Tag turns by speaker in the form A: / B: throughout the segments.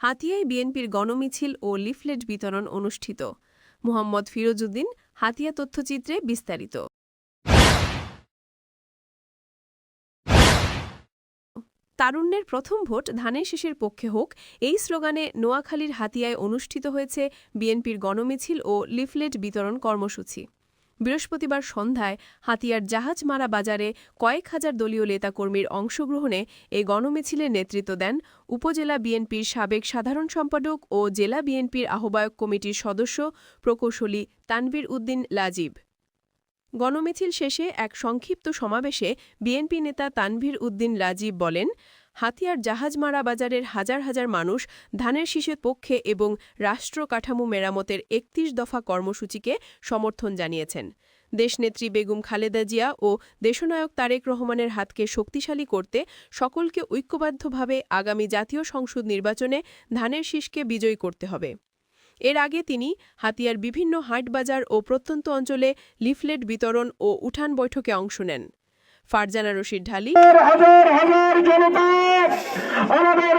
A: হাতিয়ায় বিএনপির গণমিছিল ও লিফলেট বিতরণ অনুষ্ঠিত। মোহাম্মদ ফিরোজউদ্দিন, হাতিয়া তথ্যচিত্রে বিস্তারিত। তারুণ্যের প্রথম ভোট ধানের শেষের পক্ষে হোক, এই স্লোগানে নোয়াখালীর হাতিয়ায় অনুষ্ঠিত হয়েছে বিএনপির গণমিছিল ও লিফলেট বিতরণ কর্মসূচি। বৃহস্পতিবার সন্ধ্যায় হাতিয়ার জাহাজমারা বাজারে কয়েক হাজার দলীয় নেতাকর্মীর অংশগ্রহণে এই গণমিছিলের নেতৃত্ব দেন উপজেলা বিএনপির সাবেক সাধারণ সম্পাদক ও জেলা বিএনপির আহ্বায়ক কমিটির সদস্য প্রকৌশলী তানভীর উদ্দিন লাজিব। গণমিছিল শেষে এক সংক্ষিপ্ত সমাবেশে বিএনপি নেতা তানভীর উদ্দিন রাজীব বলেন হাতিয়ার জাহাজমারা বাজারের হাজার হাজার মানুষ ধানের শীষের পক্ষে এবং রাষ্ট্র কাঠামো মেরামতের একত্রিশ দফা কর্মসূচিকে সমর্থন জানিয়েছেন। দেশনেত্রী বেগম খালেদা জিয়া ও দেশনায়ক তারেক রহমানের হাতকে শক্তিশালী করতে সকলকে ঐক্যবদ্ধভাবে আগামী জাতীয় সংসদ নির্বাচনে ধানের শীষকে বিজয়ী করতে হবে। এর আগে তিনি হাতিয়ার বিভিন্ন হাটবাজার ও প্রত্যন্ত অঞ্চলে লিফলেট বিতরণ ও উঠান বৈঠকে অংশ নেন। ফারজানা রশিদ ঢালি।
B: জনতা আমাদের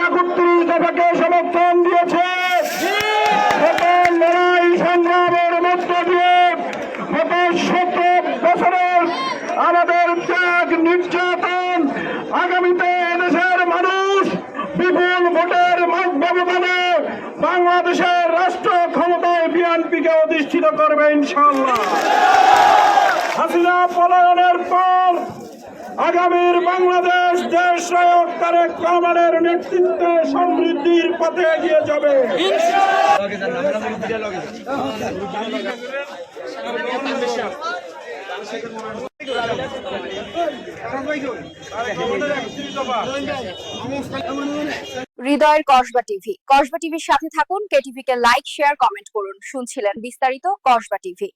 B: আমাদের ত্যাগ নির্যাতন আগামীতে মানুষ বিপুল ভোটের ব্যবধানে বাংলাদেশের রাষ্ট্র ক্ষমতায় বিএনপিকে অধিষ্ঠিত করবে ইনশাল্লাহ হাসিনা পলায়নের পর আগামীর বাংলাদেশ, দেশ নায়ক তারেক রহমানের নেতৃত্বে সমৃদ্ধির পথে এগিয়ে যাবে।
C: হৃদয়ের কসবা টিভি। কসবা টিভির সাথে থাকুন, কেটিভিকে লাইক, শেয়ার, কমেন্ট করুন। শুনছিলেন বিস্তারিত কসবা টিভি।